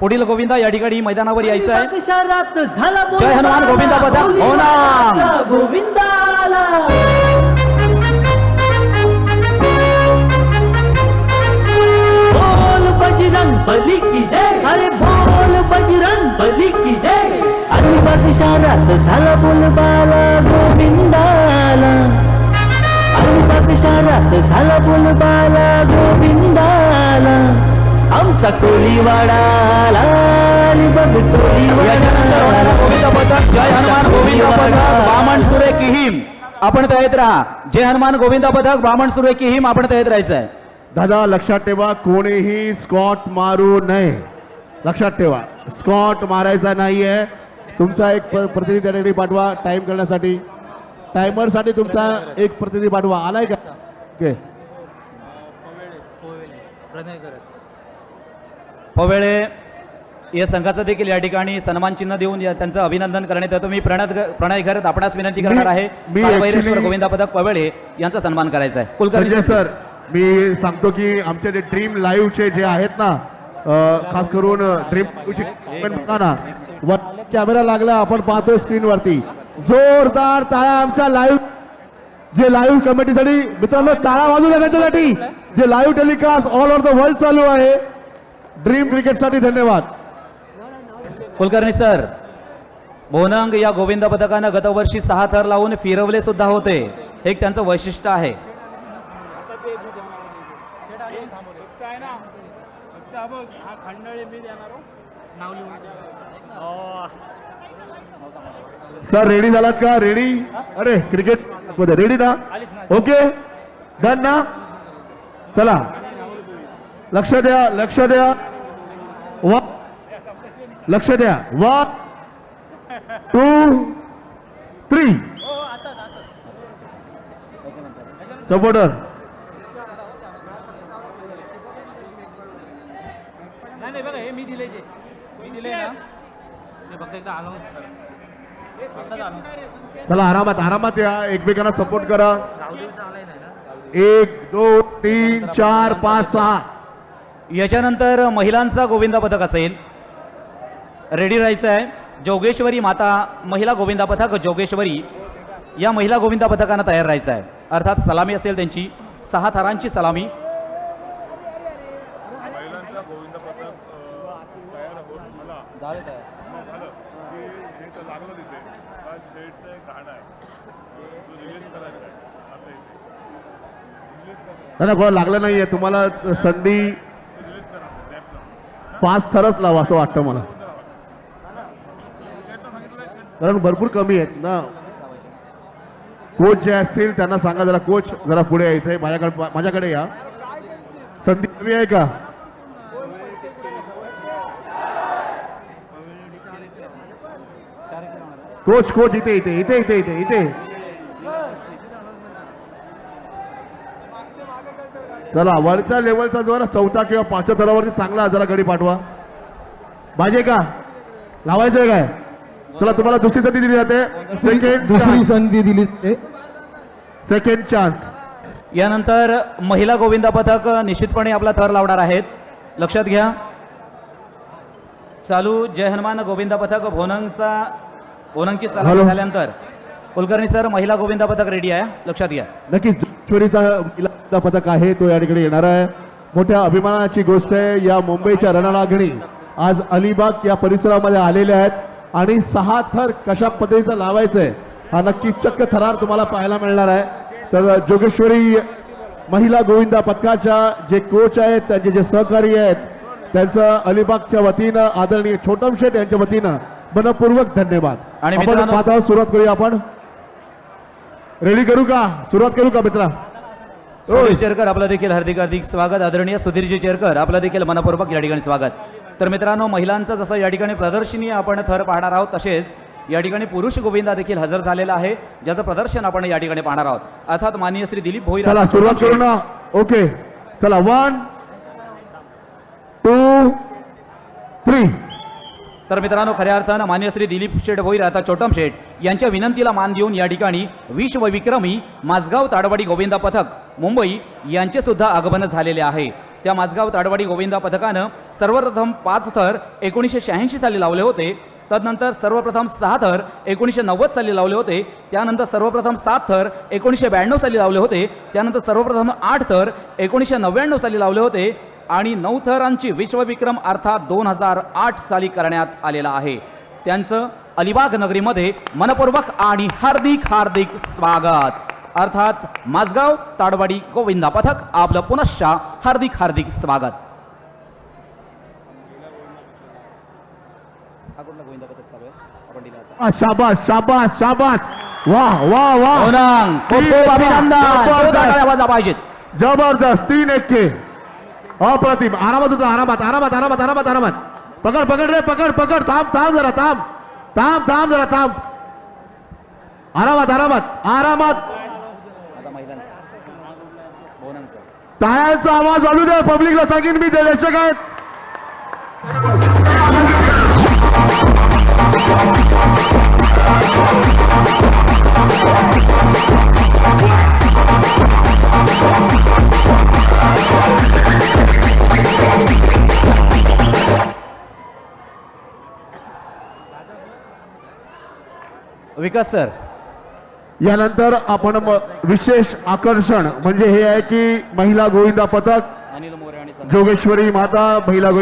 पुढील गोविंदा या ठिकाणी मैदानावर यायचं आहे. शहरात झाला जय हनुमान गोविंदा पथक, हो ना. गोविंदाला. बोल बजरंग बली की जय. अरे बोल बजरंग बली की जय. अलिबाग शहरात झाला बोलबाला गोविंदाला. अलिबाग शहरात झाला बोलबाला गोविंदाला. आमचा कोलीवाडा पथक जय हनुमान गोविंद पथक बामण सुरे किहीम आपण तयारीत राहा. जय हनुमान गोविंद पथक बामण सुरे किहीम आपण तयारीत राहायचं आहे दादा लक्षात ठेवा कोणीही स्कॉट मारू नये. लक्षात ठेवा स्कॉट मारायचा नाहीये. तुमचा एक प्रतिनिधी त्या ठिकाणी पाठवा टाइम करण्यासाठी. टायमरसाठी तुमचा एक प्रतिनिधी पाठवा. आलाय का? ओके पवेळे या संघाचं देखील या ठिकाणी सन्मान चिन्ह देऊन या- त्यांचं अभिनंदन करण्यात येतं मी प्रणत प्रणय घरत आपणास विनंती करणार आहे. actually- गोविंदा पथक पवेळे यांचा सन्मान करायचा आहे. कुलकर्णी सर मी सांगतो की आमचे जे ड्रीम लाईव्हचे जे आहेत ना खास करून ड्रीम ना कॅमेरा लागला आपण पाहतोय स्क्रीनवरती जोरदार टाळ्या आमच्या लाईव्ह जे लाईव्ह कमिटीसाठी मित्रांनो टाळा वाजू द्या त्याच्यासाठी जे live telecast all over the world चालू आहे ड्रीम क्रिकेटसाठी धन्यवाद. कुलकर्णी सर बोनंग या गोविंद पथकानं गतवर्षी सहा थर लावून फिरवले सुद्धा होते. हे एक त्यांचं वैशिष्ट्य आहे. सर रेडी झालात का? रेडी अरे क्रिकेट रेडी ना? ओके डन ना? चला. लक्ष द्या लक्ष द्या. वा. लक्ष द्या. वन टू थ्री सपोर्टर नाही नाही बघा हे मी दिले जे. मी दिले ना. ते फक्त एकदा अनाऊन्स करा आत्ताच announce. चला आरामात आरामात या. एकमेकांना सपोर्ट करा. एक दोन तीन चार पाच सहा. याच्यानंतर महिलांचा गोविंदा पथक असेल. रेडी राहायचं आहे. जोगेश्वरी माता महिला गोविंदा पथक जोगेश्वरी या महिला गोविंदा पथकानं तयार राहायचं आहे. अर्थात सलामी असेल त्यांची. सहा थरांची सलामी. हे तर लागलं तिथे. हा शेडचा एक घाण आहे. अ, तो रिलीज करायचा आहे. आता इथे. रिलीज करायचा नाही लागलं नाहीये. तुम्हाला संधी पाच थरच लावा असं वाटतं मला. कारण भरपूर कमी आहेत ना. कोच जे असतील त्यांना सांगा जरा कोच जरा पुढे यायचं आहे माझ्याकडे माझ्याकडे या. संधी कमी आहे का? कोच कोच इथे इथे इथे इथे इथे इथे. चला वरच्या लेवलचा जो चौथा किंवा पाचव्या थरावरती चांगला जरा गडी पाठवा. पाहिजे का? लावायचंय काय? चला तुम्हाला दुसरी संधी दिली जाते. सेकंड दुसरी संधी दिली ते सेकंड चान्स यानंतर महिला गोविंदा पथक निश्चितपणे आपला थर लावणार आहेत. लक्षात घ्या. चालू जय हनुमान गोविंदा पथक भोनंगचा भोनंगची हॅलो. झाल्यानंतर. कुलकर्णी सर महिला गोविंदा पथक रेडी आहे. लक्षात घ्या. नक्कीच जोगेश्वरीचा महिला पथक आहे तो या ठिकाणी येणार आहे. मोठ्या अभिमानाची गोष्ट आहे या मुंबईच्या रणरागिणी आज अलिबाग या परिसरामध्ये आलेल्या आहेत आणि सहा थर कशा पद्धतीचं लावायचंय हा नक्की चक्क थरार तुम्हाला पाहायला मिळणार आहे. तर जोगेश्वरी महिला गोविंदा पथकाच्या जे कोच आहेत त्यांचे जे सहकारी आहेत त्यांचं अलिबागच्या वतीनं आदरणीय छोटम शेठ यांच्या वतीनं मनपूर्वक धन्यवाद. आणि सुरुवात करूया आपण. रेडी करू का? सुरुवात करू का मित्रा? सुधीर चेरकर आपलं देखील हार्दिक हार्दिक स्वागत. आदरणीय सुधीरजी चेरकर आपलं देखील मनपूर्वक या ठिकाणी स्वागत. तर मित्रांनो महिलांचं जसं या ठिकाणी प्रदर्शनी आपण थर पाहणार आहोत तसेच या ठिकाणी पुरुष गोविंदा देखील हजर झालेला आहे ज्याचं प्रदर्शन आपण या ठिकाणी पाहणार आहोत. अर्थात माननीय श्री दिलीप भोईर चला सुरुवात करू ना. ओके. चला वन टू थ्री. तर मित्रांनो खऱ्या अर्थानं मान्य श्री दिलीप शेठ भोईर आता छोटम शेठ यांच्या विनंतीला मान देऊन या ठिकाणी विश्वविक्रमी माझगाव ताडवाडी गोविंदा पथक मुंबई यांचे सुद्धा आगमन झालेले आहे. त्या माझगाव ताडवाडी गोविंदा पथकानं सर्वप्रथम पाच थर एकोणीसशे शहाऐंशी साली लावले होते. तदनंतर सर्वप्रथम सहा थर एकोणीसशे नव्वद साली लावले होते. त्यानंतर सर्वप्रथम सात थर एकोणीसशे ब्याण्णव साली लावले होते. त्यानंतर सर्वप्रथम आठ थर एकोणीसशे नव्याण्णव साली लावले होते. आणि नऊ थरांची विश्वविक्रम अर्थात दोन हजार आठ साली करण्यात आलेला आहे. त्यांचं अलिबाग नगरीमध्ये मनपूर्वक आणि हार्दिक हार्दिक स्वागत. अर्थात माझगाव ताडवाडी गोविंदा पथक आपलं पुनश्च हार्दिक हार्दिक स्वागत. शाबास शाबास शाबास. वाह वाह वाह अभिनंदन. जबरदस्त. तीन एक्के अप्रतिम आरामात होतो आरामात आरामात आरामात आरामात आरामात. पकड पकड रे पकड पकड. थांब थांब जरा थांब. थांब थांब जरा थांब. आरामात आरामात आरामात. टाळ्यांचा आवाज वाढू दे. पब्लिकला सांगेन मी ते. दर्शक आहेत. विकास सर. यानंतर आपण विशेष आकर्षण म्हणजे हे आहे की महिला गोविंदा पथक अनिल मोरे आणि जोगेश्वरी माता महिला गोविंदा